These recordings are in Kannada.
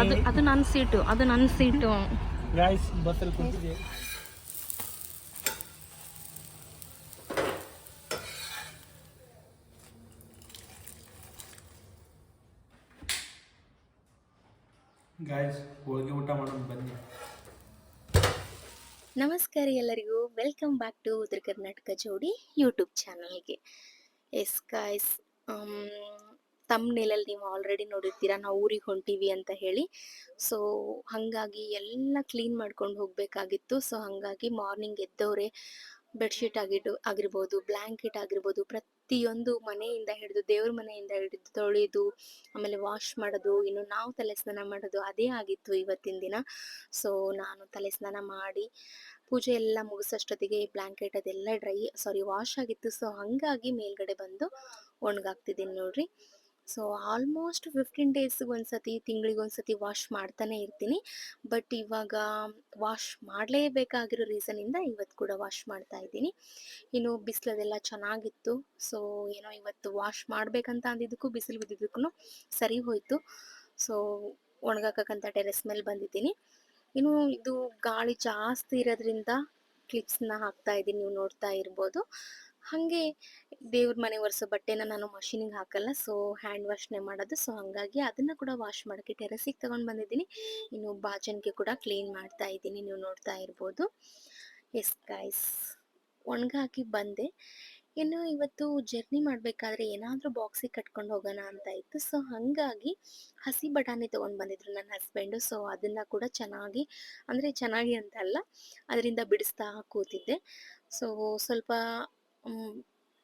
ಅದು ಅದು ನನ್ನ ಸೀಟು ಅದು ನನ್ನ ಸೀಟು ಗಾಯ್ಸ್ ಬಸ್ಸಲ್ಲಿ ಕುಂತಿದ್ದೆ. ಗಾಯ್ಸ್ ಹೋಳಿಗೆ ಊಟ ಮಾಡೋಣ ಬನ್ನಿ. ನಮಸ್ಕಾರ ಎಲ್ಲರಿಗೂ. ವೆಲ್ಕಮ್ ಬ್ಯಾಕ್ ಟು ಉತ್ತರ ಕರ್ನಾಟಕ ಜೋಡಿ ಯೂಟ್ಯೂಬ್ ಚಾನಲ್ಗೆ ಎಸ್ ಗಾಯ್ಸ್ ತಮ್ಮನೇಲಲ್ಲಿ ನೀವು ಆಲ್ರೆಡಿ ನೋಡಿರ್ತೀರಾ, ನಾವು ಊರಿಗೆ ಹೊಂಟೀವಿ ಅಂತ ಹೇಳಿ. ಸೊ ಹಾಗಾಗಿ ಎಲ್ಲ ಕ್ಲೀನ್ ಮಾಡ್ಕೊಂಡು ಹೋಗಬೇಕಾಗಿತ್ತು. ಸೊ ಹಾಗಾಗಿ ಮಾರ್ನಿಂಗ್ ಎದ್ದವರೇ ಬೆಡ್ಶೀಟ್ ಆಗಿಟ್ಟು ಆಗಿರ್ಬೋದು ಬ್ಲ್ಯಾಂಕೆಟ್ ಆಗಿರ್ಬೋದು, ಪ್ರತಿಯೊಂದು ಮನೆಯಿಂದ ಹಿಡಿದು, ದೇವ್ರ ಮನೆಯಿಂದ ಹಿಡಿದು ತೊಳೆದು, ಆಮೇಲೆ ವಾಶ್ ಮಾಡೋದು, ಇನ್ನು ನಾವು ತಲೆ ಸ್ನಾನ ಮಾಡೋದು ಅದೇ ಆಗಿತ್ತು ಇವತ್ತಿನ ದಿನ. ಸೊ ನಾನು ತಲೆ ಸ್ನಾನ ಮಾಡಿ, ಪೂಜೆ ಎಲ್ಲ ಮುಗಿಸೋಷ್ಟೊತ್ತಿಗೆ ಬ್ಲ್ಯಾಂಕೆಟ್ ಅದೆಲ್ಲ ಡ್ರೈ ಸಾರಿ ವಾಶ್ ಆಗಿತ್ತು. ಸೊ ಹಾಗಾಗಿ ಮೇಲ್ಗಡೆ ಬಂದು ಒಣಗಾಗ್ತಿದ್ದೀನಿ ನೋಡ್ರಿ. ಸೊ, ಆಲ್ಮೋಸ್ಟ್ ಫಿಫ್ಟೀನ್ ಡೇಸ್ಗೆ ಒಂದ್ಸತಿ, ತಿಂಗಳಿಗೆ ಒಂದ್ಸತಿ ವಾಶ್ ಮಾಡ್ತಾನೆ ಇರ್ತೀನಿ. ಬಟ್ ಇವಾಗ ವಾಶ್ ಮಾಡಲೇಬೇಕಾಗಿರೋ ರೀಸನಿಂದ ಇವತ್ತು ಕೂಡ ವಾಶ್ ಮಾಡ್ತಾ ಇದ್ದೀನಿ. ಇನ್ನು ಬಿಸಿಲದೆಲ್ಲ ಚೆನ್ನಾಗಿತ್ತು. ಸೊ, ಏನೋ ಇವತ್ತು ವಾಶ್ ಮಾಡಬೇಕಂತ ಅಂದಿದ್ದಕ್ಕೂ, ಬಿಸಿಲು ಬಿದ್ದಿದ್ದಕ್ಕೂ ಸರಿ ಹೋಯಿತು. ಸೊ, ಒಣಗಾಕಕ್ಕಂತ ಟೆರೆಸ್ ಮೇಲೆ ಬಂದಿದ್ದೀನಿ. ಇನ್ನು ಇದು ಗಾಳಿ ಜಾಸ್ತಿ ಇರೋದ್ರಿಂದ ಕ್ಲಿಪ್ಸ್ನ ಹಾಕ್ತಾ ಇದ್ದೀನಿ. ನೀವು ನೋಡ್ತಾ ಇರ್ಬೋದು. ಹಾಗೆ ದೇವ್ರ ಮನೆ ಒರೆಸೋ ಬಟ್ಟೆನ ನಾನು ಮಷಿನಿಗೆ ಹಾಕಲ್ಲ ಸೊ ಹ್ಯಾಂಡ್ ವಾಶ್ನೇ ಮಾಡೋದು. ಸೊ ಹಾಗಾಗಿ ಅದನ್ನು ಕೂಡ ವಾಶ್ ಮಾಡೋಕ್ಕೆ ಟೆರೆಸಿಗೆ ತೊಗೊಂಡು ಬಂದಿದ್ದೀನಿ. ಇನ್ನು ಬಾಚಣಿಗೆ ಕೂಡ ಕ್ಲೀನ್ ಮಾಡ್ತಾ ಇದ್ದೀನಿ, ನೀವು ನೋಡ್ತಾ ಇರ್ಬೋದು. ಎಸ್ ಗಾಯ್ಸ್ ಒಣಗಾಕಿ ಬಂದೆ. ಇನ್ನು ಇವತ್ತು ಜರ್ನಿ ಮಾಡಬೇಕಾದ್ರೆ ಏನಾದರೂ ಬಾಕ್ಸಿಗೆ ಕಟ್ಕೊಂಡು ಹೋಗೋಣ ಅಂತ ಇತ್ತು. ಸೊ ಹಾಗಾಗಿ ಹಸಿ ಬಟಾಣಿ ತೊಗೊಂಡು ಬಂದಿದ್ರು ನನ್ನ ಹಸ್ಬೆಂಡು ಸೊ ಅದನ್ನು ಕೂಡ ಚೆನ್ನಾಗಿ, ಅಂದರೆ ಚೆನ್ನಾಗಿ ಅಂತ ಅಲ್ಲ ಅದರಿಂದ ಬಿಡಿಸ್ತಾ ಕೂತಿದ್ದೆ. ಸೊ ಸ್ವಲ್ಪ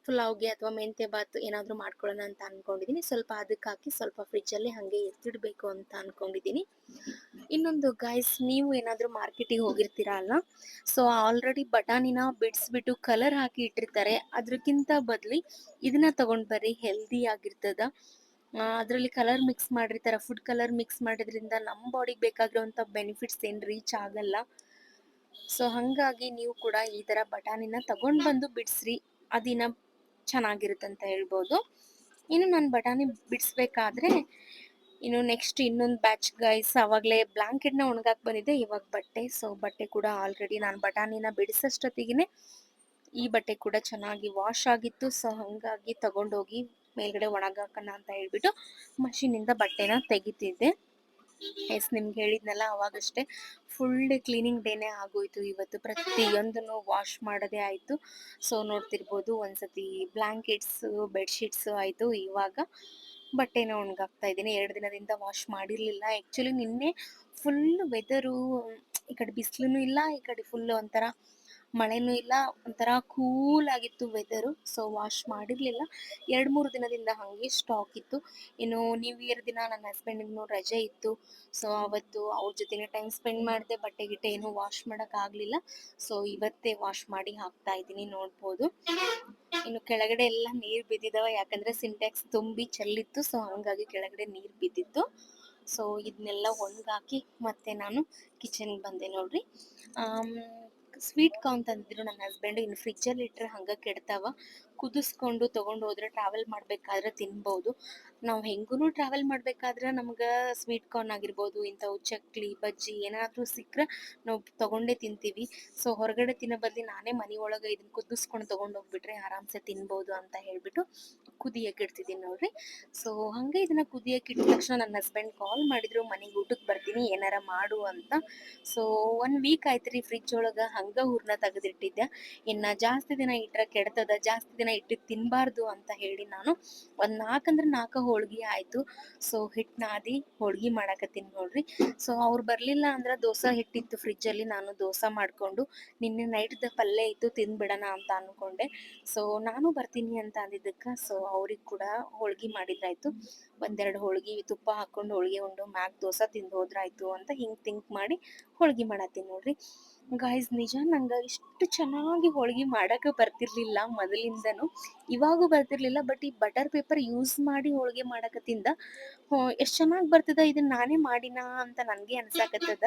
ಪುಲಾವ್ಗೆ ಅಥವಾ ಮೆಂತ್ಯ ಬಾತ್ ಏನಾದರೂ ಮಾಡ್ಕೊಳ್ಳೋಣ ಅಂತ ಅನ್ಕೊಂಡಿದ್ದೀನಿ ಸ್ವಲ್ಪ ಅದಕ್ಕೆ ಹಾಕಿ ಸ್ವಲ್ಪ ಫ್ರಿಜ್ಜಲ್ಲಿ ಹಾಗೆ ಎತ್ತಿಡಬೇಕು ಅಂತ ಅನ್ಕೊಂಡಿದ್ದೀನಿ ಇನ್ನೊಂದು ಗಾಯ್ಸ್ ನೀವು ಏನಾದರೂ ಮಾರ್ಕೆಟಿಗೆ ಹೋಗಿರ್ತೀರಾ ಅಲ್ಲ? ಸೊ ಆಲ್ರೆಡಿ ಬಟಾಣಿನ ಬಿಡಿಸ್ಬಿಟ್ಟು ಕಲರ್ ಹಾಕಿ ಇಟ್ಟಿರ್ತಾರೆ. ಅದಕ್ಕಿಂತ ಬದಲಿ ಇದನ್ನ ತಗೊಂಡು ಬರ್ರಿ ಹೆಲ್ದಿ ಆಗಿರ್ತದ. ಅದರಲ್ಲಿ ಕಲರ್ ಮಿಕ್ಸ್ ಮಾಡಿರ್ತಾರೆ. ಫುಡ್ ಕಲರ್ ಮಿಕ್ಸ್ ಮಾಡಿದ್ರಿಂದ ನಮ್ಮ ಬಾಡಿಗೆ ಬೇಕಾಗಿರುವಂಥ ಬೆನಿಫಿಟ್ಸ್ ಏನು ರೀಚ್ ಆಗಲ್ಲ. ಸೊ ಹಾಗಾಗಿ ನೀವು ಕೂಡ ಈ ಥರ ಬಟಾಣಿನ ತಗೊಂಡು ಬಂದು ಬಿಡ್ಸ್ರಿ. ಅದಿನ ಚೆನ್ನಾಗಿರುತ್ತೆ ಅಂತ ಹೇಳ್ಬೋದು. ಇನ್ನು ನಾನು ಬಟಾಣಿ ಬಿಡಿಸ್ಬೇಕಾದ್ರೆ ಇನ್ನು ನೆಕ್ಸ್ಟ್ ಇನ್ನೊಂದು ಬ್ಯಾಚ್ ಗೈಸ್ ಅವಾಗಲೇ ಬ್ಲಾಂಕೆಟ್ನ ಒಣಗಾಕ್ ಬಂದಿದೆ ಇವಾಗ ಬಟ್ಟೆ. ಸೊ ಬಟ್ಟೆ ಕೂಡ ಆಲ್ರೆಡಿ ನಾನು ಬಟಾಣಿನ ಬಿಡಿಸೋಷ್ಟೊತ್ತಿಗೆ ಈ ಬಟ್ಟೆ ಕೂಡ ಚೆನ್ನಾಗಿ ವಾಶ್ ಆಗಿತ್ತು. ಸೊ ಹಾಗಾಗಿ ತಗೊಂಡೋಗಿ ಮೇಲ್ಗಡೆ ಒಣಗಾಕೋಣ ಅಂತ ಹೇಳ್ಬಿಟ್ಟು ಮಷೀನಿಂದ ಬಟ್ಟೆನ ತೆಗಿತಿದ್ದೆ. ಎಸ್, ನಿಮ್ಗೆ ಹೇಳಿದ್ನಲ್ಲ, ಅವಾಗಷ್ಟೇ ಫುಲ್ ಕ್ಲೀನಿಂಗ್ ಡೇನೇ ಆಗೋಯ್ತು ಇವತ್ತು. ಪ್ರತಿಯೊಂದನ್ನು ವಾಶ್ ಮಾಡೋದೇ ಆಯಿತು. ಸೊ ನೋಡ್ತಿರ್ಬೋದು, ಒಂದ್ಸತಿ ಬ್ಲ್ಯಾಂಕೆಟ್ಸ್ ಬೆಡ್ಶೀಟ್ಸ್ ಆಯಿತು ಇವಾಗ. ಬಟ್ಟೆನ ಒಣಗಾಕ್ತಾ ಇದ್ದೀನಿ. ಎರಡು ದಿನದಿಂದ ವಾಶ್ ಮಾಡಿರಲಿಲ್ಲ. ಆ್ಯಕ್ಚುಲಿ ನಿನ್ನೆ ಫುಲ್ ವೆದರು ಈ ಕಡೆ ಬಿಸಿಲು ಇಲ್ಲ, ಈ ಕಡೆ ಫುಲ್ ಒಂಥರ ಮಳೆನೂ ಇಲ್ಲ, ಒಂಥರ ಕೂಲ್ ಆಗಿತ್ತು ವೆದರು ಸೊ ವಾಶ್ ಮಾಡಿರಲಿಲ್ಲ. ಎರಡು ಮೂರು ದಿನದಿಂದ ಹಾಗೆ ಸ್ಟಾಕ್ ಇತ್ತು. ಇನ್ನು ನ್ಯೂ ಇಯರ್ ದಿನ ನನ್ನ ಹಸ್ಬೆಂಡಿಗೂ ರಜೆ ಇತ್ತು. ಸೊ ಅವತ್ತು ಅವ್ರ ಜೊತೆನೇ ಟೈಮ್ ಸ್ಪೆಂಡ್ ಮಾಡಿದೆ, ಬಟ್ಟೆ ಗಿಟ್ಟೆ ಏನು ವಾಶ್ ಮಾಡೋಕ್ಕಾಗಲಿಲ್ಲ ಸೊ ಇವತ್ತೇ ವಾಶ್ ಮಾಡಿ ಹಾಕ್ತಾ ಇದ್ದೀನಿ, ನೋಡ್ಬೋದು. ಇನ್ನು ಕೆಳಗಡೆ ಎಲ್ಲ ನೀರು ಬಿದ್ದಿದಾವೆ, ಯಾಕಂದ್ರೆ ಸಿಂಟ್ಯಾಕ್ಸ್ ತುಂಬಿ ಚೆಲ್ಲಿತ್ತು. ಸೊ ಹಂಗಾಗಿ ಕೆಳಗಡೆ ನೀರು ಬಿದ್ದಿತ್ತು. ಸೊ ಇದನ್ನೆಲ್ಲ ಒಣಗಾಕಿ ಮತ್ತೆ ನಾನು ಕಿಚನ್ಗೆ ಬಂದೆ ನೋಡ್ರಿ. ಸ್ವೀಟ್ ಕಾರ್ನ್ ತಂದಿದ್ರು ನನ್ನ ಹಸ್ಬೆಂಡ್ ಇನ್ನು ಫ್ರಿಜ್ಜಲ್ಲಿ ಇಟ್ಟರೆ ಹಂಗೆ ಕೆಡ್ತಾವ. ಕುದಿಸ್ಕೊಂಡು ತೊಗೊಂಡು ಹೋದ್ರೆ ಟ್ರಾವೆಲ್ ಮಾಡಬೇಕಾದ್ರೆ ತಿನ್ಬೋದು. ನಾವು ಹೆಂಗೂ ಟ್ರಾವೆಲ್ ಮಾಡಬೇಕಾದ್ರೆ ನಮ್ಗೆ ಸ್ವೀಟ್ ಕಾರ್ನ್ ಆಗಿರ್ಬೋದು, ಇಂಥವು ಚಕ್ಲಿ, ಬಜ್ಜಿ ಏನಾದರೂ ಸಿಕ್ಕರೆ ನಾವು ತಗೊಂಡೇ ತಿಂತೀವಿ. ಸೊ ಹೊರಗಡೆ ತಿನ್ನೋ ಬದಲಿ ನಾನೇ ಮನೆ ಒಳಗೆ ಇದನ್ನ ಕುದಿಸ್ಕೊಂಡು ತೊಗೊಂಡು ಹೋಗ್ಬಿಟ್ರೆ ಆರಾಮ್ಸೆ ತಿನ್ಬೋದು ಅಂತ ಹೇಳ್ಬಿಟ್ಟು ಕುದಿಯಕ್ಕೆ ಇಡ್ತಿದ್ದೀನಿ ನೋಡ್ರಿ. ಸೊ ಹಂಗೆ ಇದನ್ನ ಕುದಿಯಕ್ಕೆ ಇಟ್ಟ ತಕ್ಷಣ ನನ್ನ ಹಸ್ಬೆಂಡ್ ಕಾಲ್ ಮಾಡಿದ್ರು, ಮನೆಗೆ ಊಟಕ್ಕೆ ಬರ್ತೀನಿ, ಏನಾರ ಮಾಡು ಅಂತ. ಸೊ ಒನ್ ವೀಕ್ ಆಯ್ತು ರೀ ಫ್ರಿಜ್ ಒಳಗೆ ಹಂಗೆ ಹೂರ್ನ ತೆಗೆದಿಟ್ಟಿದ್ದೆ. ಇನ್ನು ಜಾಸ್ತಿ ದಿನ ಇಟ್ರ ಕೆಡ್ತದ, ಜಾಸ್ತಿ ದಿನ ಇಟ್ಟಿದ್ದು ತಿನ್ನಬಾರ್ದು ಅಂತ ಹೇಳಿ ನಾನು ಒಂದು ನಾಲ್ಕಂದ್ರೆ ನಾಲ್ಕು ಹೋಳ್ಗೆ ಆಯಿತು. ಸೊ ಹಿಟ್ಟು ನಾದಿ ಹೋಳ್ಗೆ ಮಾಡಕತ್ತೀನಿ ನೋಡ್ರಿ. ಸೊ ಅವ್ರು ಬರಲಿಲ್ಲ ಅಂದ್ರೆ ದೋಸೆ ಹಿಟ್ಟಿತ್ತು ಫ್ರಿಜ್ಜಲ್ಲಿ ನಾನು ದೋಸೆ ಮಾಡಿಕೊಂಡು ನಿನ್ನೆ ನೈಟ್ದ ಪಲ್ಯ ಇತ್ತು ತಿನ್ಬಿಡಣ ಅಂತ ಅಂದ್ಕೊಂಡೆ ಸೊ ನಾನು ಬರ್ತೀನಿ ಅಂತ ಅಂದಿದ್ದಕ್ಕೆ. ಸೊ ಅವ್ರಿಗೆ ಕೂಡ ಹೋಳ್ಗೆ ಮಾಡಿದ್ರಾಯ್ತು. ಒಂದೆರಡು ಹೋಳ್ಗೆ ತುಪ್ಪ ಹಾಕೊಂಡು ಹೋಳ್ಗೆ ಉಂಡು ಮ್ಯಾಕ್ ದೋಸೆ ತಿಂದು ಹೋದ್ರಾಯ್ತು ಅಂತ ಹಿಂಗೆ ಥಿಂಕ್ ಮಾಡಿ ಹೋಳ್ಗೆ ಮಾಡತ್ತೀನಿ ನೋಡ್ರಿ. ಗಾಯ್ಸ್ ನಿಜ, ನಂಗೆ ಇಷ್ಟು ಚೆನ್ನಾಗಿ ಹೋಳಿಗೆ ಮಾಡೋಕೆ ಬರ್ತಿರ್ಲಿಲ್ಲ ಮೊದಲಿಂದನು. ಇವಾಗೂ ಬರ್ತಿರ್ಲಿಲ್ಲ ಬಟ್ ಈ ಬಟರ್ ಪೇಪರ್ ಯೂಸ್ ಮಾಡಿ ಹೋಳಿಗೆ ಮಾಡಕತ್ತಿಂದ ಎಷ್ಟು ಚೆನ್ನಾಗಿ ಬರ್ತದ ಇದನ್ನ ನಾನೇ ಮಾಡಿನಾ ಅಂತ ನನಗೆ ಅನ್ಸಾಕತ್ತದ.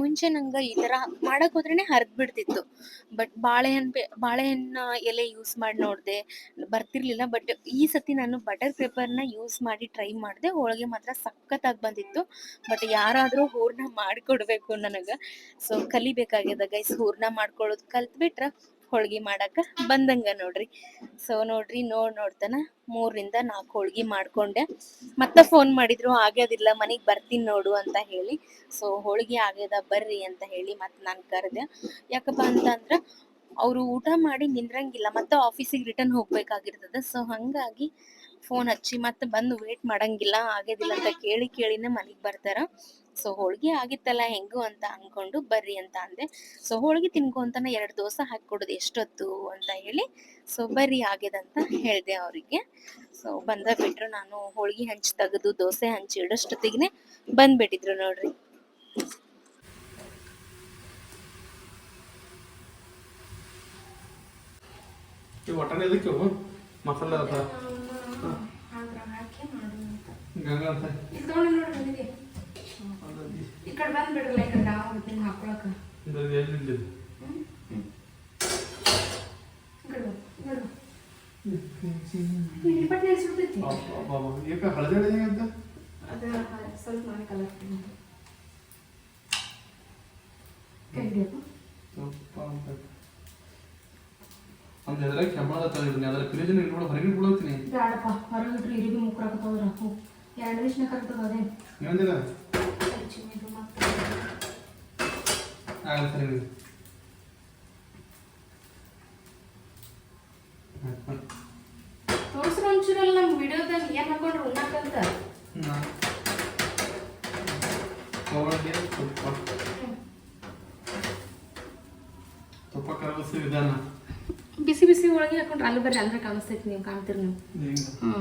ಮುಂಚೆ ನಂಗೆ ಈ ತರ ಮಾಡಕ್ ಹೋದ್ರೇನೆ ಹರಿದ್ ಬಿಡ್ತಿತ್ತು. ಬಟ್ ಬಾಳೆಹಣ್ಣು ಬಾಳೆಹಣ್ಣ ಎಲೆ ಯೂಸ್ ಮಾಡಿ ನೋಡಿದೆ, ಬರ್ತಿರ್ಲಿಲ್ಲ. ಬಟ್ ಈ ಸತಿ ನಾನು ಬಟರ್ ಪೇಪರ್ನ ಯೂಸ್ ಮಾಡಿ ಟ್ರೈ ಮಾಡಿದೆ. ಹೋಳಿಗೆ ಮಾತ್ರ ಸಖತ್ತಾಗಿ ಬಂದಿತ್ತು. ಬಟ್ ಯಾರಾದರೂ ಹೂರ್ಣ ಮಾಡಿಕೊಡ್ಬೇಕು ನನಗೆ. ಸೊ ಕಲಿಬೇಕಾಗ್ಯದ ಗೈಸ್ ಹೂರ್ಣ ಮಾಡ್ಕೊಳ್ಳೋದು ಕಲ್ತ್ಬಿಟ್ರೆ ಹೋಳ್ಗೆ ಮಾಡಾಕ ಬಂದಂಗ ನೋಡ್ರಿ. ಸೊ ನೋಡ್ರಿ ನೋಡ್ ನೋಡ್ತಾನ ಮೂರಿಂದ ನಾಲ್ಕು ಹೋಳ್ಗಿ ಮಾಡ್ಕೊಂಡೆ. ಮತ್ತೆ ಫೋನ್ ಮಾಡಿದ್ರು, ಆಗ್ಯದಿಲ್ಲ, ಮನೆಗ್ ಬರ್ತೀನಿ ನೋಡು ಅಂತ ಹೇಳಿ. ಸೊ ಹೋಳ್ಗಿ ಆಗ್ಯದ, ಬರ್ರಿ ಅಂತ ಹೇಳಿ ಮತ್ತೆ ನಾನು ಕರೆದೆ. ಯಾಕಪ್ಪ ಅಂತಂದ್ರೆ, ಅವರು ಊಟ ಮಾಡಿ ನಿಂದ್ರಂಗಿಲ್ಲ, ಮತ್ತೆ ಆಫೀಸಿಗೆ ರಿಟರ್ನ್ ಹೋಗ್ಬೇಕಾಗಿರ್ತದ. ಸೊ ಹಂಗಾಗಿ ಫೋನ್ ಹಚ್ಚಿ ಮತ್ತೆ ಬಂದು ವೇಟ್ ಮಾಡಂಗಿಲ್ಲ, ಆಗ್ಯದಿಲ್ಲ ಅಂತ ಕೇಳಿ ಕೇಳಿನೇ ಮನೆಗೆ ಬರ್ತಾರ. ಸೊ ಹೋಳಿಗೆ ಆಗಿತ್ತಲ್ಲ ಹೆಂಗು ಅಂತ ಅನ್ಕೊಂಡು ಬರ್ರಿ ಅಂತ ಅಂದೆ. ಸೊ ಹೋಳಿಗೆ ತಿನ್ಕೊಂತಾನೆ ಎರಡು ದೋಸೆ ಹಾಕಿಕೊಡೋದು ಎಷ್ಟೊತ್ತು ಅಂತ ಹೇಳಿ ಸೊ ಬರ್ರಿ ಆಗ್ಯದಂತ ಹೇಳಿದೆ ಅವರಿಗೆ. ಸೊ ಬಂದ ಬಿಟ್ರು ನಾನು ಹೋಳಿಗೆ ಹಂಚಿ ತೆಗೆದು ದೋಸೆ ಹಂಚಿ ಇಡೋಷ್ಟೊತ್ತಿಗೆ ಬಂದ್ಬಿಟ್ಟಿದ್ರು ನೋಡ್ರಿ. ಮಸಾಲೆ ಅದ ಗಂಗಾ ಅಂತ ಈ ಕಡೆ ಬಂದ್ಬಿಡ್ರಲ್ಲ ಈ ಕಡೆ ನಾವು ನಿಮ್ಗೆ ಹಾಕೊಳಕ ಇದು ಎಲ್ಲಿಂದ ಇದು? ಈ ಕಡೆ ಬಾ, ಈ ಕಡೆ ಬಾ. ನೀನ್ ಇಪ್ಪತ್ತು ನೆನ್ಸ್ಬಿಡ್ತೈತಿ ಅಬ್ಬಬ್ಬಬ್ಬ. ಏಕ ಹಳದಿ ಹಳದಿ ಅಂತ ಅದು ಹ- ಸ್ವಲ್ಪ ನಾನೇ ಕಲರ್ ಕೈ ಹಿಡಿಯಪ್ಪ ತುಪ್ಪ ಅಂತ ಒಂದು ಎದ್ರಾಗ ಕೆಮ್ಮದ ತಂದಿದ್ದೀನಿ ಅದ್ರ ಫ್ರಿಜ್ನ ಇಟ್ಬಿಡು ಹೊರಗೆ ಇಟ್ಬಿಡೋತೀನಿ ಬ್ಯಾಡಪ್ಪ ಹೊರಗೆ ಇಟ್ರೆ ಇರಿಬಿ ಮುಕ್ರಾಕತ್ತವ್ರ ಹ್ಞೂ ಎರಡು ನಿಮಿಷನಾಗ ಕರ್ತದ ಅದೇ ಏನಂದಿಲ್ಲ ಚಿಮ್ಮಿದು ಮತ್ತೆ ಆಗಲ್ಲ ಸರಿ ತೋರಿಸ್ರು ಒಂಚೂರಲ್ಲ ನಮ್ಮ ವಿಡಿಯೋದಾಗ ಏನು ಹಾಕೊಂಡ್ರು ಉಣ್ಣಕ್ಕಂತ ತಗೊಂಡೆ ತುಪ್ಪ. ತುಪ್ಪ ಕರಗಿಸೋ ವಿಧಾನ. ಬಿಸಿ ಬಿಸಿ ಒಳಗೆ ಹಾಕೊಂಡ್ರೆ ಅಲ್ಲಿ ಬರ್ರಿ ಅಂದ್ರೆ ಕಾಣಿಸ್ತೈತಿ ನೀವು ಕಾಣ್ತೀರಿ ನೀವು. ಹ್ಞೂ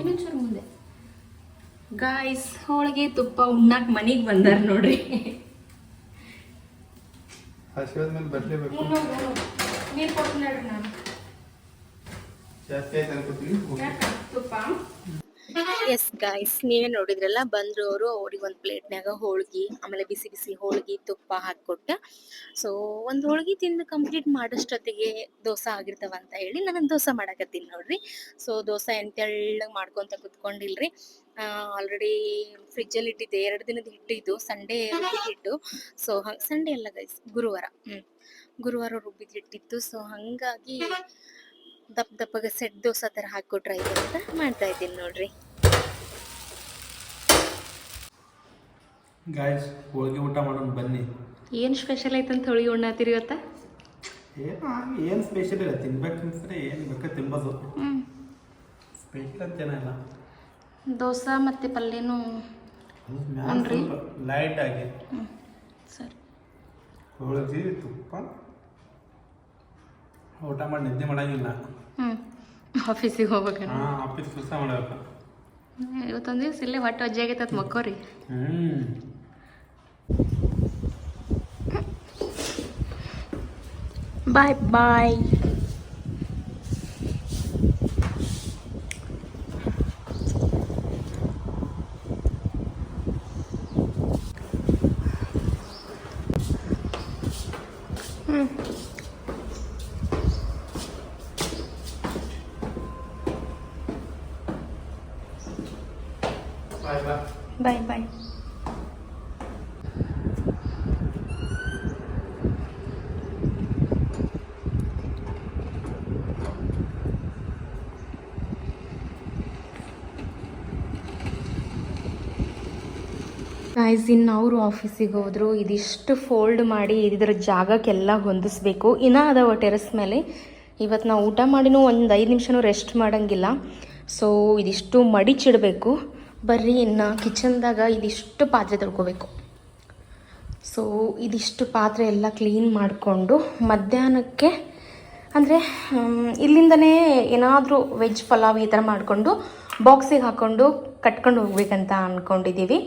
ಇನ್ನೊಂಚೂರು ಮುಂದೆ. ಗಾಯ್ಸ್ ಹೋಳಿಗೆ ತುಪ್ಪ ಉಣ್ಣಾಕ್ ಮನೆಗೆ ಬಂದಾರ ನೋಡ್ರಿ. ಹಸಿವಾದ ಮೇಲೆ ಬರಲೇಬೇಕು ನೀರು ಕೊಡ್ತೀನಿ ಹೇಳ್ರಿ ನಾನು ಜಾಸ್ತಿ ಆಯ್ತು ಅನ್ಕೋತೀನಿ ಯಾಕ ತುಪ್ಪ ಎಸ್ ಗೈಸ್ ನೀವೇ ನೋಡಿದ್ರಲ್ಲ ಬಂದ್ರು ಅವರು ಅವ್ರಿಗೆ ಒಂದು ಪ್ಲೇಟ್ನಾಗ ಹೋಳ್ಗಿ, ಆಮೇಲೆ ಬಿಸಿ ಬಿಸಿ ಹೋಳ್ಗಿ, ತುಪ್ಪ ಹಾಕ್ಕೊಟ್ಟೆ. ಸೊ ಒಂದು ಹೋಳ್ಗಿ ತಿಂದು ಕಂಪ್ಲೀಟ್ ಮಾಡೋಷ್ಟೊತ್ತಿಗೆ ದೋಸೆ ಆಗಿರ್ತಾವ ಅಂತ ಹೇಳಿ ನಾನು ದೋಸೆ ಮಾಡಕತ್ತೀನಿ ನೋಡ್ರಿ. ಸೊ ದೋಸೆ ಏನು ಮಾಡ್ಕೊತ ಕುತ್ಕೊಂಡಿಲ್ರಿ. ಆಲ್ರೆಡಿ ಫ್ರಿಜ್ಜಲ್ಲಿ ಇಟ್ಟಿದ್ದೆ. ಎರಡು ದಿನದ ಹಿಟ್ಟಿದ್ದು ಸಂಡೇ ಹಿಟ್ಟು. ಸೊ ಸಂಡೇ ಅಲ್ಲ ಗೈಸ್ ಗುರುವಾರ. ಗುರುವಾರ ರುಬ್ಬಿದ ಹಿಟ್ಟಿತ್ತು. ಸೊ ಹಾಗಾಗಿ ದಪ್ಪ ದಪ್ಪಗೆ ಸೆಟ್ ದೋಸೆ ಥರ ಹಾಕ್ಕೊಟ್ರೆ ಆಯ್ತು ಅಂತ ಮಾಡ್ತಾ ಇದ್ದೀನಿ ನೋಡ್ರಿ. ಗಾಯ್ಸ್ ಹೋಳಿಗೆ ಊಟ ಮಾಡೋಣ ಬನ್ನಿ. ಏನು ಸ್ಪೆಷಲ್ ಐತಂತ ಹೋಳಿಗೆ ಉಣ್ಣಾತಿರಿ ಇವತ್ತ ಏನು ಏನು ಸ್ಪೆಷಲ್ ಇಲ್ಲ. ತಿನ್ಬೇಕಂದ್ರೆ ಏನು ಬೇಕಾ ತಿನ್ಬೋದು. ಸ್ಪೆಷಲ್ ಅಂತ ಅಂತೇನಿಲ್ಲ ದೋಸೆ ಮತ್ತು ಪಲ್ಯನೂ ಮ್ಯಾಲ್ ಲೈಟ್ ಆಗಿ. ಸರಿ. ಹೋಳಿಗೆ ತುಪ್ಪ. ಊಟ ಮಾಡಿ ನಿದ್ದೆ ಮಾಡಂಗಿಲ್ಲ. ಹ್ಞೂ ಆಫೀಸಿಗೆ ಹೋಗ್ಬೇಕು ಹಾಂ ಆಫೀಸ್ ಕೆಲಸ ಮಾಡಬೇಕು. ಇವತ್ತೊಂದು ದಿವಸ ಇಲ್ಲೇ ಹೊಟ್ಟೆ ಅಜ್ಜಿ ಆಗೈತತ್ ಮಕ್ಕೋರಿ. ಹ್ಞೂ ಬಾಯ್ ಬಾಯ್ ಬಾಯ್ ಬಾಯ್ ಬಾಯ್ ಬಾಯ್ ಗೈಸ್ ಇನ್ನು ಅವರು ಆಫೀಸಿಗೆ ಹೋದರು, ಇದಿಷ್ಟು ಫೋಲ್ಡ್ ಮಾಡಿ ಇದರ ಜಾಗಕ್ಕೆಲ್ಲ ಹೊಂದಿಸ್ಬೇಕು. ಇನ್ನ ಅದಾವ ಟೆರೆಸ್ ಮೇಲೆ. ಇವತ್ತು ನಾವು ಊಟ ಮಾಡಿನೂ ಒಂದು ಐದು ನಿಮಿಷನೂ ರೆಸ್ಟ್ ಮಾಡಂಗಿಲ್ಲ. ಸೊ ಇದಿಷ್ಟು ಮಡಿಚಿಡಬೇಕು. ಬರ್ರಿ, ಇನ್ನು ಕಿಚನ್ದಾಗ ಇದಿಷ್ಟು ಪಾತ್ರೆ ತೊಳ್ಕೋಬೇಕು. ಸೊ ಇದಿಷ್ಟು ಪಾತ್ರೆ ಎಲ್ಲ ಕ್ಲೀನ್ ಮಾಡಿಕೊಂಡು ಮಧ್ಯಾಹ್ನಕ್ಕೆ ಅಂದರೆ ಇಲ್ಲಿಂದನೇ ಏನಾದರೂ ವೆಜ್ ಪಲಾವ್ ಈ ಥರ ಮಾಡಿಕೊಂಡು ಬಾಕ್ಸಿಗೆ ಹಾಕ್ಕೊಂಡು ಕಟ್ಕೊಂಡು ಹೋಗ್ಬೇಕಂತ ಅಂದ್ಕೊಂಡಿದ್ದೀವಿ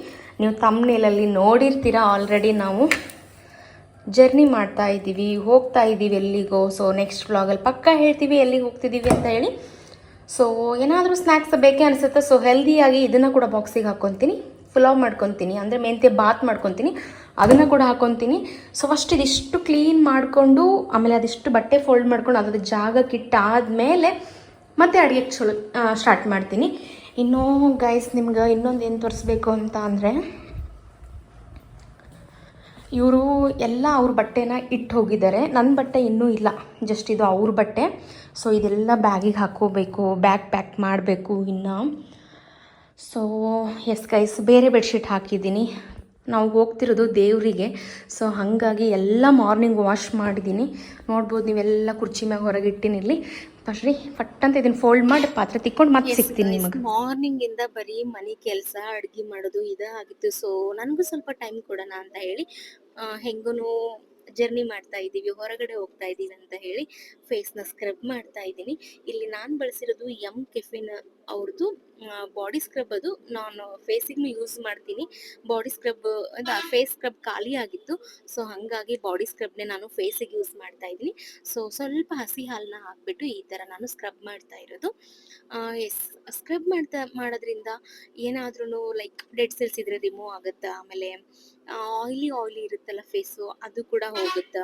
ನೀವು ತಮ್ಮನೇಲಲ್ಲಿ ನೋಡಿರ್ತೀರ ಆಲ್ರೆಡಿ ನಾವು ಜರ್ನಿ ಮಾಡ್ತಾ ಇದ್ದೀವಿ, ಹೋಗ್ತಾ ಇದ್ದೀವಿ ಎಲ್ಲಿಗೋ. ಸೊ ನೆಕ್ಸ್ಟ್ ವ್ಲಾಗಲ್ಲಿ ಪಕ್ಕ ಹೇಳ್ತೀವಿ ಎಲ್ಲಿಗೆ ಹೋಗ್ತಿದ್ದೀವಿ ಅಂತ ಹೇಳಿ. ಸೊ ಏನಾದರೂ ಸ್ನ್ಯಾಕ್ಸ್ ಬೇಕೇ ಅನಿಸುತ್ತೆ. ಸೊ ಹೆಲ್ದಿಯಾಗಿ ಇದನ್ನು ಕೂಡ ಬಾಕ್ಸಿಗೆ ಹಾಕ್ಕೊತೀನಿ ಪುಲಾವ್ ಮಾಡ್ಕೊತೀನಿ. ಅಂದರೆ ಮೆಂತ್ಯ ಬಾತ್ ಮಾಡ್ಕೊತೀನಿ. ಅದನ್ನು ಕೂಡ ಹಾಕ್ಕೊತೀನಿ ಸೊ ಫಸ್ಟ್ ಇದಿಷ್ಟು ಕ್ಲೀನ್ ಮಾಡಿಕೊಂಡು, ಆಮೇಲೆ ಅದಿಷ್ಟು ಬಟ್ಟೆ ಫೋಲ್ಡ್ ಮಾಡ್ಕೊಂಡು ಅದ್ರ ಜಾಗಕ್ಕಿಟ್ಟಾದ ಇಟ್ಟಾದಮೇಲೆ ಮತ್ತೆ ಅಡುಗೆ ಚಲೋ ಸ್ಟಾರ್ಟ್ ಮಾಡ್ತೀನಿ. ಇನ್ನು ಗೈಸ್ ನಿಮ್ಗೆ ಇನ್ನೊಂದು ಏನು ತೋರಿಸ್ಬೇಕು ಅಂತ ಅಂದರೆ, ಇವರು ಎಲ್ಲ ಅವ್ರ ಬಟ್ಟೆನ ಇಟ್ಟು ಹೋಗಿದ್ದಾರೆ. ನನ್ನ ಬಟ್ಟೆ ಇನ್ನೂ ಇಲ್ಲ. ಜಸ್ಟ್ ಇದು ಅವ್ರ ಬಟ್ಟೆ. ಸೊ ಇದೆಲ್ಲ ಬ್ಯಾಗಿಗೆ ಹಾಕೋಬೇಕು ಬ್ಯಾಗ್ ಪ್ಯಾಕ್ ಮಾಡಬೇಕು ಇನ್ನು. ಸೊ ಎಸ್ ಗೈಸ್ ಬೇರೆ ಬೆಡ್ಶೀಟ್ ಹಾಕಿದ್ದೀನಿ. ನಾವು ಹೋಗ್ತಿರೋದು ದೇವರಿಗೆ. ಸೊ ಹಾಗಾಗಿ ಎಲ್ಲ ಮಾರ್ನಿಂಗ್ ವಾಶ್ ಮಾಡಿದ್ದೀನಿ ನೋಡ್ಬೋದು ನೀವೆಲ್ಲ ಕುರ್ಚಿ ಮ್ಯಾಗ ಹೊರಗೆ ಇಟ್ಟಿನಿ ಇಲ್ಲಿ ಫಸ್ಟ್ ರೀ ಫಟ್ ಅಂತ ಇದನ್ನ ಫೋಲ್ಡ್ ಮಾಡಿ ಪಾತ್ರೆ ತಿಕ್ಕೊಂಡು ಮತ್ತೆ ಸಿಗ್ತೀನಿ ನಿಮಗೆ. ಮಾರ್ನಿಂಗ್ ಇಂದ ಬರೀ ಮನೆ ಕೆಲಸ ಅಡುಗೆ ಮಾಡೋದು ಇದೇ ಆಗಿತ್ತು. ಸೊ ನನಗೂ ಸ್ವಲ್ಪ ಟೈಮ್ ಕೊಡೋಣ ಅಂತ ಹೇಳಿ ಹೆಂಗೂ ಜರ್ನಿ ಮಾಡ್ತಾ ಇದ್ದೀವಿ ಹೊರಗಡೆ ಹೋಗ್ತಾ ಇದ್ದೀವಿ ಅಂತ ಹೇಳಿ. ಫೇಸ್ನ ಸ್ಕ್ರಬ್ ಮಾಡ್ತಾ ಇದ್ದೀನಿ. ಇಲ್ಲಿ ನಾನು ಬಳಸಿರೋದು ಎಂ ಕೆಫಿನ್ ಅವ್ರದ್ದು ಬಾಡಿ ಸ್ಕ್ರಬ್ ಅದು. ನಾನು ಫೇಸಿಗೂ ಯೂಸ್ ಮಾಡ್ತೀನಿ. ಬಾಡಿ ಸ್ಕ್ರಬ್ ಫೇಸ್ ಸ್ಕ್ರಬ್ ಖಾಲಿ ಆಗಿತ್ತು. ಸೊ ಹಾಗಾಗಿ ಬಾಡಿ ಸ್ಕ್ರಬ್ನೇ ನಾನು ಫೇಸಿಗೆ ಯೂಸ್ ಮಾಡ್ತಾ ಇದ್ದೀನಿ. ಸೊ ಸ್ವಲ್ಪ ಹಸಿ ಹಾಲನ್ನ ಹಾಕ್ಬಿಟ್ಟು ಈ ಥರ ನಾನು ಸ್ಕ್ರಬ್ ಮಾಡ್ತಾ ಇರೋದು. ಎಸ್ ಸ್ಕ್ರಬ್ ಮಾಡ್ತಾ, ಮಾಡೋದ್ರಿಂದ ಏನಾದ್ರೂ ಲೈಕ್ ಡೆಡ್ ಸೆಲ್ಸ್ ಇದ್ರೆ ರಿಮೂವ್ ಆಗುತ್ತೆ? ಆಮೇಲೆ ಆಯಿಲಿ ಆಯಿಲಿ ಇರುತ್ತಲ್ಲ ಫೇಸು ಅದು ಕೂಡ ಹೋಗುತ್ತೆ?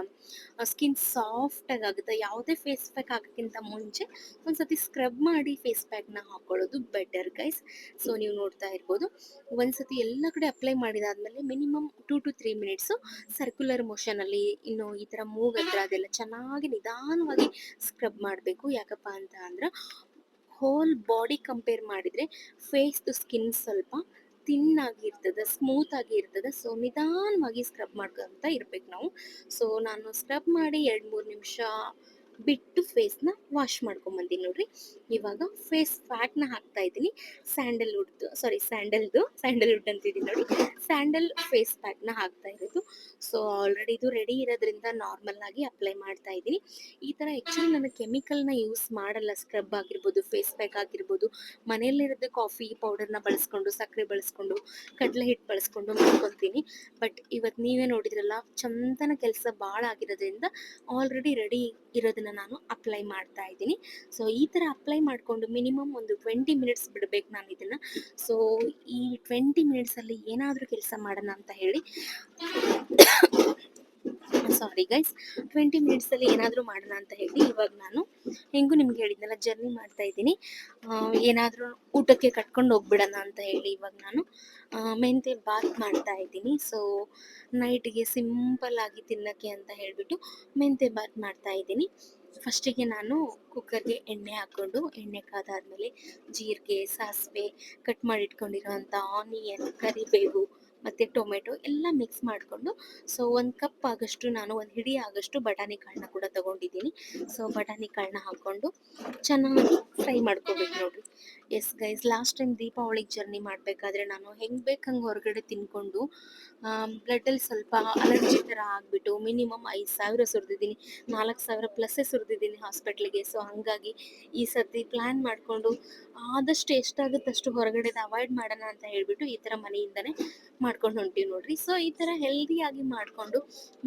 ಸ್ಕಿನ್ ಸಾಫ್ಟಾಗಿ ಆಗುತ್ತೆ? ಯಾವುದೇ ಫೇಸ್ ಪ್ಯಾಕ್ ಹಾಕೋಕ್ಕಿಂತ ಮುಂಚೆ ಒಂದ್ಸತಿ ಸ್ಕ್ರಬ್ ಮಾಡಿ ಫೇಸ್ ಪ್ಯಾಕ್ನ ಹಾಕೊಳ್ಳೋದು ಬೆಟರ್ ಗೈಸ್ ಸೊ ನೀವು ನೋಡ್ತಾ ಇರ್ಬೋದು. ಒಂದ್ಸತಿ ಎಲ್ಲ ಕಡೆ apply ಮಾಡಿದಾದ್ಮೇಲೆ minimum two to three minutes circular ಮೋಷನಲ್ಲಿ ಇನ್ನು ಈ ಥರ ಮೂಗ್ ಹತ್ರ ಅದೆಲ್ಲ ಚೆನ್ನಾಗಿ ನಿಧಾನವಾಗಿ ಸ್ಕ್ರಬ್ ಮಾಡಬೇಕು. ಯಾಕಪ್ಪ ಅಂತ ಅಂದ್ರೆ ಹೋಲ್ ಬಾಡಿ ಕಂಪೇರ್ ಮಾಡಿದರೆ ಫೇಸ್ದು ಸ್ಕಿನ್ ಸ್ವಲ್ಪ ತಿನ್ ಆಗಿ ಇರ್ತದೆ ಸ್ಮೂತ್ ಆಗಿ ಇರ್ತದೆ. ಸೊ ನಿಧಾನವಾಗಿ ಸ್ಕ್ರಬ್ ಮಾಡ್ಕೊಂತ ಇರ್ಬೇಕು ನಾವು. ಸೊ ನಾನು ಸ್ಕ್ರಬ್ ಮಾಡಿ ಎರಡು ಮೂರು ನಿಮಿಷ ಬಿಟ್ಟು ಫೇಸ್ನ ವಾಶ್ ಮಾಡ್ಕೊಂಬಂದಿನಿ ನೋಡ್ರಿ. ಇವಾಗ ಫೇಸ್ ಪ್ಯಾಕ್ನ ಹಾಕ್ತಾ ಇದ್ದೀನಿ. ಸ್ಯಾಂಡಲ್ವುಡ್ದು ಸಾರಿ ಸ್ಯಾಂಡಲ್ದು ಸ್ಯಾಂಡಲ್ವುಡ್ ಅಂತಿದ್ದೀನಿ ನೋಡಿ ಸ್ಯಾಂಡಲ್ ಫೇಸ್ ಪ್ಯಾಕ್ನ ಹಾಕ್ತಾ ಇರೋದು. ಸೊ ಆಲ್ರೆಡಿ ಇದು ರೆಡಿ ಇರೋದ್ರಿಂದ ನಾರ್ಮಲ್ ಆಗಿ ಅಪ್ಲೈ ಮಾಡ್ತಾ ಇದ್ದೀನಿ. ಈ ಥರ ಆ್ಯಕ್ಚುಲಿ ನಾನು ಕೆಮಿಕಲ್ನ ಯೂಸ್ ಮಾಡಲ್ಲ. ಸ್ಕ್ರಬ್ ಆಗಿರ್ಬೋದು ಫೇಸ್ ಪ್ಯಾಕ್ ಆಗಿರ್ಬೋದು, ಮನೆಯಲ್ಲಿರೋದು ಕಾಫಿ ಪೌಡರ್ನ ಬಳಸ್ಕೊಂಡು ಸಕ್ಕರೆ ಬಳಸ್ಕೊಂಡು, ಕಡಲೆ ಹಿಟ್ಟು ಬಳಸ್ಕೊಂಡು ಮಾಡ್ಕೊತೀನಿ ಬಟ್ ಇವತ್ತು ನೀವೇ ನೋಡಿದ್ರಲ್ಲ, ಚಂದನ ಕೆಲಸ ಭಾಳ ಆಗಿರೋದ್ರಿಂದ ಆಲ್ರೆಡಿ ರೆಡಿ ಇರೋದನ್ನ ನಾನು ಅಪ್ಲೈ ಮಾಡ್ತಾ ಇದ್ದೀನಿ. ಸೊ ಈ ಥರ ಅಪ್ಲೈ ಮಾಡಿಕೊಂಡು ಮಿನಿಮಮ್ ಒಂದು ಟ್ವೆಂಟಿ ಮಿನಿಟ್ಸ್ ಬಿಡಬೇಕು ನಾನು ಇದನ್ನು. ಸೊ ಈ ಟ್ವೆಂಟಿ ಮಿನಿಟ್ಸಲ್ಲಿ ಏನಾದರೂ ಕೆಲಸ ಮಾಡೋಣ ಅಂತ ಹೇಳಿ. ಸಾರಿ ಗೈಸ್ ಟ್ವೆಂಟಿ ಮಿನಿಟ್ಸಲ್ಲಿ ಏನಾದರೂ ಮಾಡೋಣ ಅಂತ ಹೇಳಿ ಇವಾಗ ನಾನು ಹೆಂಗೂ ನಿಮ್ಗೆ ಹೇಳಿದ್ನಲ್ಲ ಜರ್ನಿ ಮಾಡ್ತಾ ಇದ್ದೀನಿ. ಏನಾದರೂ ಊಟಕ್ಕೆ ಕಟ್ಕೊಂಡು ಹೋಗ್ಬಿಡೋಣ ಅಂತ ಹೇಳಿ ಇವಾಗ ನಾನು ಮೆಂತೆ ಬಾತ್ ಮಾಡ್ತಾ ಇದ್ದೀನಿ. ಸೊ ನೈಟ್ಗೆ ಸಿಂಪಲ್ ಆಗಿ ತಿನ್ನಕ್ಕೆ ಅಂತ ಹೇಳಿಬಿಟ್ಟು ಮೆಂತೆ ಬಾತ್ ಮಾಡ್ತಾ ಇದ್ದೀನಿ. ಫಸ್ಟಿಗೆ ನಾನು ಕುಕ್ಕರ್ಗೆ ಎಣ್ಣೆ ಹಾಕ್ಕೊಂಡು ಎಣ್ಣೆ ಕಾದಾದ್ಮೇಲೆ ಜೀರಿಗೆ ಸಾಸಿವೆ ಕಟ್ ಮಾಡಿ ಇಟ್ಕೊಂಡಿರುವಂಥ ಆನಿಯನ್ ಕರಿಬೇವು ಮತ್ತು ಟೊಮೆಟೊ ಎಲ್ಲ ಮಿಕ್ಸ್ ಮಾಡಿಕೊಂಡು ಸೊ ಒಂದು ಕಪ್ ಆಗಷ್ಟು ನಾನು ಒಂದು ಹಿಡಿ ಆಗಷ್ಟು ಬಟಾಣಿ ಕಾಳನ್ನ ಕೂಡ ತೊಗೊಂಡಿದ್ದೀನಿ. ಸೊ ಬಟಾಣಿ ಕಾಳನ್ನ ಹಾಕ್ಕೊಂಡು ಚೆನ್ನಾಗಿ ಫ್ರೈ ಮಾಡ್ಕೋಬೇಕು ನೋಡಿ ಎಸ್ ಗೈಸ್ ಲಾಸ್ಟ್ ಟೈಮ್ ದೀಪಾವಳಿಗೆ ಜರ್ನಿ ಮಾಡಬೇಕಾದ್ರೆ ನಾನು ಹೆಂಗೆ ಬೇಕು ಹಂಗೆ ಹೊರಗಡೆ ತಿನ್ಕೊಂಡು ಬ್ಲಡ್ಡಲ್ಲಿ ಸ್ವಲ್ಪ ಅಲರ್ಜಿ ಥರ ಆಗಿಬಿಟ್ಟು ಮಿನಿಮಮ್ ಐದು ಸಾವಿರ ಸುರಿದಿದ್ದೀನಿ. ನಾಲ್ಕು ಸಾವಿರ ಪ್ಲಸ್ಸೇ ಸುರಿದಿದ್ದೀನಿ ಹಾಸ್ಪಿಟ್ಲಿಗೆ ಸೊ ಹಾಗಾಗಿ ಈ ಸರ್ತಿ ಪ್ಲ್ಯಾನ್ ಮಾಡಿಕೊಂಡು, ಆದಷ್ಟು ಎಷ್ಟಾಗುತ್ತೆ ಅಷ್ಟು ಹೊರಗಡೆದು ಅವಾಯ್ಡ್ ಮಾಡೋಣ ಅಂತ ಹೇಳಿಬಿಟ್ಟು ಈ ಥರ ಮನೆಯಿಂದನೇ ಮಾಡ್ಕೊಂಡು ಹೊಂಟೀವಿ ನೋಡ್ರಿ. ಸೊ ಈ ಥರ ಹೆಲ್ದಿಯಾಗಿ ಮಾಡ್ಕೊಂಡು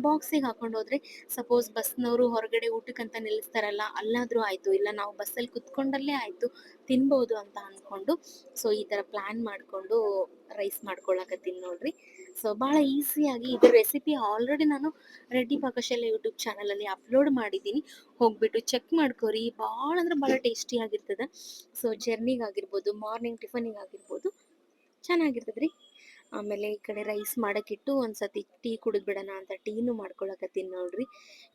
ಬಾಕ್ಸಿಗೆ ಹಾಕೊಂಡು ಹೋದ್ರೆ ಸಪೋಸ್ ಬಸ್ನವರು ಹೊರಗಡೆ ಊಟಕ್ಕಂತ ನಿಲ್ಲಿಸ್ತಾರಲ್ಲ, ಅಲ್ಲಾದ್ರೂ ಆಯ್ತು, ಇಲ್ಲ ನಾವು ಬಸ್ಸಲ್ಲಿ ಕುತ್ಕೊಂಡಲ್ಲೇ ಆಯ್ತು ತಿನ್ಬಹುದು ಅಂತ ಅನ್ಕೊಂಡು ಸೊ ಈ ತರ ಪ್ಲಾನ್ ಮಾಡ್ಕೊಂಡು ರೈಸ್ ಮಾಡ್ಕೊಳಕತ್ತೀನಿ ನೋಡ್ರಿ. ಸೊ ಭಾಳ ಈಸಿಯಾಗಿ ಇದ್ರ ರೆಸಿಪಿ ಆಲ್ರೆಡಿ ನಾನು ರೆಡ್ಡಿ ಪಾಕಶಾಲೆ ಯೂಟ್ಯೂಬ್ ಚಾನಲಲ್ಲಿ ಅಪ್ಲೋಡ್ ಮಾಡಿದ್ದೀನಿ. ಹೋಗ್ಬಿಟ್ಟು ಚೆಕ್ ಮಾಡ್ಕೊರಿ ಭಾಳ ಅಂದ್ರೆ ಟೇಸ್ಟಿ ಆಗಿರ್ತದ. ಸೊ ಮಾರ್ನಿಂಗ್ ಟಿಫನಿಗೆ ಆಗಿರ್ಬೋದು ಚೆನ್ನಾಗಿರ್ತದೆ ರೀ ಆಮೇಲೆ ಈ ಕಡೆ ರೈಸ್ ಮಾಡೋಕ್ಕಿಟ್ಟು ಒಂದು ಸತಿ ಟೀ ಕುಡಿದ್ಬಿಡೋಣ ಅಂತ ಟೀನು ಮಾಡ್ಕೊಳಕತ್ತೀನಿ ನೋಡ್ರಿ.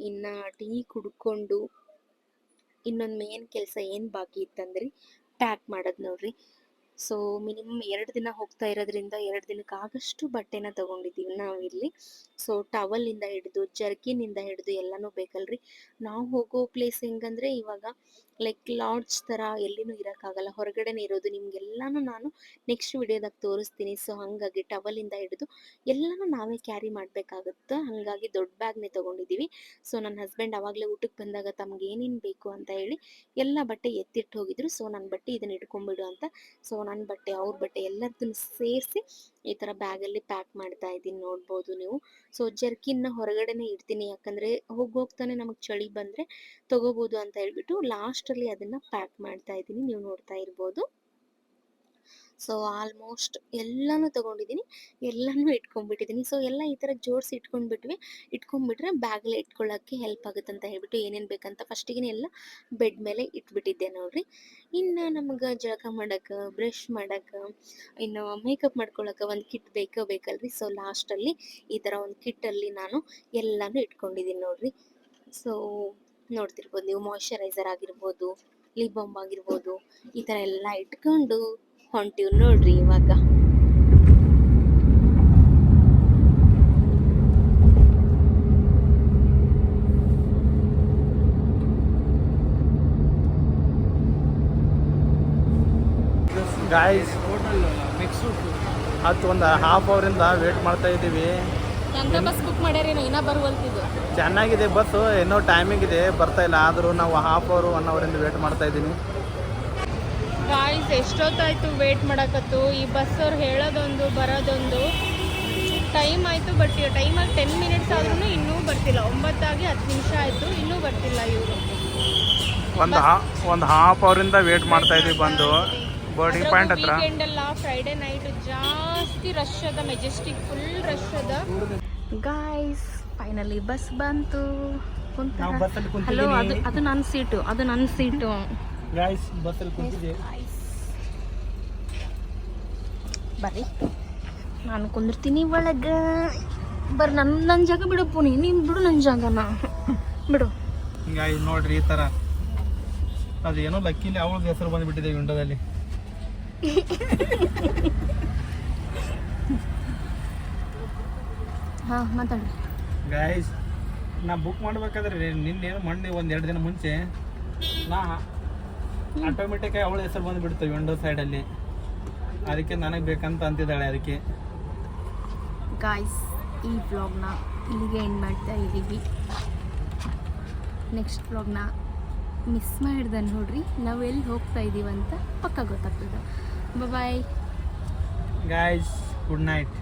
ಇನ್ನ ಟೀ ಕುಡ್ಕೊಂಡು ಇನ್ನೊಂದು ಮೇನ್ ಕೆಲಸ ಏನು ಬಾಕಿ ಇತ್ತಂದ್ರಿ? ಪ್ಯಾಕ್ ಮಾಡೋದು ನೋಡ್ರಿ. ಸೊ ಮಿನಿಮಮ್ ಎರಡು ದಿನ ಹೋಗ್ತಾ ಇರೋದ್ರಿಂದ ಎರಡು ದಿನಕ್ಕೆ ಆಗಷ್ಟು ಬಟ್ಟೆನ ತಗೊಂಡಿದ್ದೀವಿ ನಾವಿಲ್ಲಿ ಸೊ ಇಂದ ಹಿಡಿದು ಜರ್ಕಿನಿಂದ ಹಿಡಿದು ಎಲ್ಲನೂ ಬೇಕಲ್ರಿ. ನಾವು ಹೋಗೋ ಪ್ಲೇಸ್ ಹೆಂಗಂದ್ರೆ ಇವಾಗ ಲೈಕ್ ಲಾಡ್ಜ್ ತರ ಎಲ್ಲಿನೂ ಇರೋಕ್ಕಾಗಲ್ಲ. ಹೊರಗಡೆನೇ ಇರೋದು. ನಿಮಗೆಲ್ಲನೂ ನಾನು ನೆಕ್ಸ್ಟ್ ವಿಡಿಯೋದಾಗ ತೋರಿಸ್ತೀನಿ. ಸೊ ಹಾಗಾಗಿ ಟವಲಿಂದ ಹಿಡಿದು ಎಲ್ಲಾನು ನಾವೇ ಕ್ಯಾರಿ ಮಾಡಬೇಕಾಗುತ್ತೆ. ಹಾಗಾಗಿ ದೊಡ್ಡ ಬ್ಯಾಗ್ನೇ ತೊಗೊಂಡಿದ್ದೀವಿ. ಸೊ ನನ್ನ ಹಸ್ಬೆಂಡ್ ಆವಾಗಲೇ ಊಟಕ್ಕೆ ಬಂದಾಗ ತಮ್ಗೆ ಏನೇನು ಬೇಕು ಅಂತ ಹೇಳಿ ಎಲ್ಲ ಬಟ್ಟೆ ಎತ್ತಿಟ್ಟು ಹೋಗಿದ್ರು. ಸೊ ನನ್ನ ಬಟ್ಟೆ ಇದನ್ನ ಇಟ್ಕೊಂಡ್ಬಿಡು ಅಂತ. ಸೊ ನನ್ನ ಬಟ್ಟೆ, ಅವ್ರ ಬಟ್ಟೆ ಎಲ್ಲದನ್ನು ಸೇರಿಸಿ ಈ ಥರ ಬ್ಯಾಗಲ್ಲಿ ಪ್ಯಾಕ್ ಮಾಡ್ತಾ ಇದ್ದೀನಿ ನೋಡ್ಬೋದು ನೀವು. ಸೊ ಜರ್ಕಿನ್ನ ಹೊರಗಡೆನೇ ಇಡ್ತೀನಿ. ಯಾಕಂದರೆ ಹೋಗಿ ಹೋಗ್ತಾನೆ ನಮಗೆ ಚಳಿ ಬಂದರೆ ತಗೋಬೋದು ಅಂತ ಹೇಳ್ಬಿಟ್ಟು ಲಾಸ್ಟಲ್ಲಿ ಅದನ್ನು ಪ್ಯಾಕ್ ಮಾಡ್ತಾ ಇದ್ದೀನಿ. ನೀವು ನೋಡ್ತಾ ಇರ್ಬೋದು. ಸೊ ಆಲ್ಮೋಸ್ಟ್ ಎಲ್ಲನೂ ತಗೊಂಡಿದ್ದೀನಿ. ಎಲ್ಲನೂ ಇಟ್ಕೊಂಡ್ಬಿಟ್ಟಿದ್ದೀನಿ. ಸೊ ಎಲ್ಲ ಈ ಥರ ಜೋಡಿಸಿ ಇಟ್ಕೊಂಡ್ಬಿಟ್ವಿ. ಇಟ್ಕೊಂಡ್ಬಿಟ್ರೆ ಬ್ಯಾಗಲ್ಲೇ ಇಟ್ಕೊಳ್ಳೋಕ್ಕೆ ಹೆಲ್ಪ್ ಆಗುತ್ತೆ ಅಂತ ಹೇಳ್ಬಿಟ್ಟು ಏನೇನು ಬೇಕಂತ ಫಸ್ಟಿಗೆ ಎಲ್ಲ ಬೆಡ್ ಮೇಲೆ ಇಟ್ಬಿಟ್ಟಿದ್ದೆ ನೋಡ್ರಿ. ಇನ್ನು ನಮಗೆ ಜಳಕ ಮಾಡೋಕೆ, ಬ್ರಷ್ ಮಾಡಕ್ಕೆ ಇನ್ನು ಮೇಕಪ್ ಮಾಡ್ಕೊಳ್ಳೋಕೆ ಒಂದು ಕಿಟ್ ಬೇಕೇ ಬೇಕಲ್ರಿ. ಸೊ ಲಾಸ್ಟಲ್ಲಿ ಈ ಥರ ಒಂದು ಕಿಟ್ಟಲ್ಲಿ ನಾನು ಎಲ್ಲನೂ ಇಟ್ಕೊಂಡಿದ್ದೀನಿ ನೋಡ್ರಿ. ಸೊ ನೋಡ್ತಿರ್ಬೋದು ನೀವು ಮಾಯಶ್ಚರೈಸರ್ ಆಗಿರ್ಬೋದು ಲಿಪ್ ಬಾಮ್ ಆಗಿರ್ಬೋದು, ಈ ಥರ ಎಲ್ಲ ಇಟ್ಕೊಂಡು ಹೊಂಟಿವ್ ನೋಡ್ರಿ ಇವಾಗ. ಗಾಯ್ಸ್ ಹತ್ತು ಒಂದು ಹಾಫ್ ಅವರಿಂದ ವೇಟ್ ಮಾಡ್ತಾ ಇದ್ದೀವಿ. ಚೆನ್ನಾಗಿದೆ ಬಸ್ ಬುಕ್ ಮಾಡ್ಯಾರಿ ನಾ ಇನ್ನೂ ಚೆನ್ನಾಗಿದೆ ಬಸ್ಸು ಏನೋ ಟೈಮಿಂಗ್ ಇದೆ ಬರ್ತಾ ಇಲ್ಲ. ಆದರೂ ನಾವು ಹಾಫ್ ಅವರ್ ಒನ್ ಅವರಿಂದ ವೇಟ್ ಮಾಡ್ತಾ ಇದ್ದೀನಿ. ಗಾಯ್ಸ್ ಎಷ್ಟೊತ್ತಾಯ್ತು ವೇಟ್ ಮಾಡಕತ್ತು? ಈ ಬಸ್ ಅವ್ರು ಹೇಳೋದೊಂದು ಬರೋದೊಂದು. ಟೈಮ್ ಆಯಿತು ಬಟ್ ಟೈಮಾಗಿ ಟೆನ್ ಮಿನಿಟ್ಸ್ ಆದ್ರೂ ಇನ್ನೂ ಬರ್ತಿಲ್ಲ. ಒಂಬತ್ತಾಗಿ ಹತ್ತು ನಿಮಿಷ ಆಯಿತು ಇನ್ನೂ ಬರ್ತಿಲ್ಲ ಇವರು. ಒಂದು ಒಂದು ಹಾಫ್ ಅವರಿಂದ ವೇಟ್ ಮಾಡ್ತಾ ಇದ್ದೀವಿ ಬಂದು. ಬೋರ್ಡಿಂಗ್ ಪಾಯಿಂಟ್ ಹತ್ರ. ವೀಕೆಂಡ್ ಅಲ್ಲ ಫ್ರೈಡೆ ನೈಟ್ ಜಾಸ್ತಿ ರಶ್ ಅದ ಮೆಜೆಸ್ಟಿಕ್ ಫುಲ್ ರಶ್ ಅದ. ಗಾಯ್ಸ್ ಫೈನಲಿ ಬಸ್ ಬಂತು. ಹಲೋ ಅದು ಅದು ನನ್ನ ಸೀಟು ಅದು ನನ್ನ ಸೀಟು ಗಾಯ್ಸ್ ಬಸ್ಸಲ್ಲಿ ಕುಂತಿದ್ದೀವಿ ಬರ್ರಿ ನಾನು ಕುಂದಿರ್ತೀನಿ ಒಳಗ ಬರ್ರಿ ನನ್ನ ನನ್ನ ಜಾಗ ಬಿಡು ಪುಣಿ ನೀನು ಬಿಡು ನನ್ನ ಜಾಗನ ಬಿಡು ಹಿಂಗಾಯ್ ನೋಡ್ರಿ ಈ ಥರ ಅದೇನೋ ಲಕ್ಕಿಲಿ ಅವಳದ ಹೆಸರು ಬಂದುಬಿಟ್ಟಿದೆ ವಿಂಡೋದಲ್ಲಿ ಹಾಂ ಮಾತಾಡಿ. ಗಾಯ್ಸ್ ನಾ ಬುಕ್ ಮಾಡ್ಬೇಕಾದ್ರೆ ನಿನ್ನೇನು ಮೊನ್ನೆ ಒಂದು ಎರಡು ದಿನ ಮುಂಚೆ ನಾ ಆಟೋಮೆಟಿಕ್ ಅವಳ ಹೆಸರು ಬಂದ್ಬಿಡ್ತು ವಿಂಡೋ ಸೈಡಲ್ಲಿ ಅದಕ್ಕೆ ನನಗೆ ಬೇಕಂತ ಅಂತಿದ್ದಾಳೆ ಅದಕ್ಕೆ. ಗಾಯ್ಸ್ ಈ ವ್ಲಾಗ್ನ ಇಲ್ಲಿಗೆ ಎಂಡ್ ಮಾಡ್ತಾ ಇದ್ದೀವಿ. ನೆಕ್ಸ್ಟ್ ವ್ಲಾಗ್ನ ಮಿಸ್ ಮಾಡಿದೆ ನೋಡ್ರಿ. ನಾವು ಎಲ್ಲಿ ಹೋಗ್ತಾ ಇದ್ದೀವಿ ಅಂತ ಪಕ್ಕ ಗೊತ್ತಾಗ್ತದೆ. Bye guys good night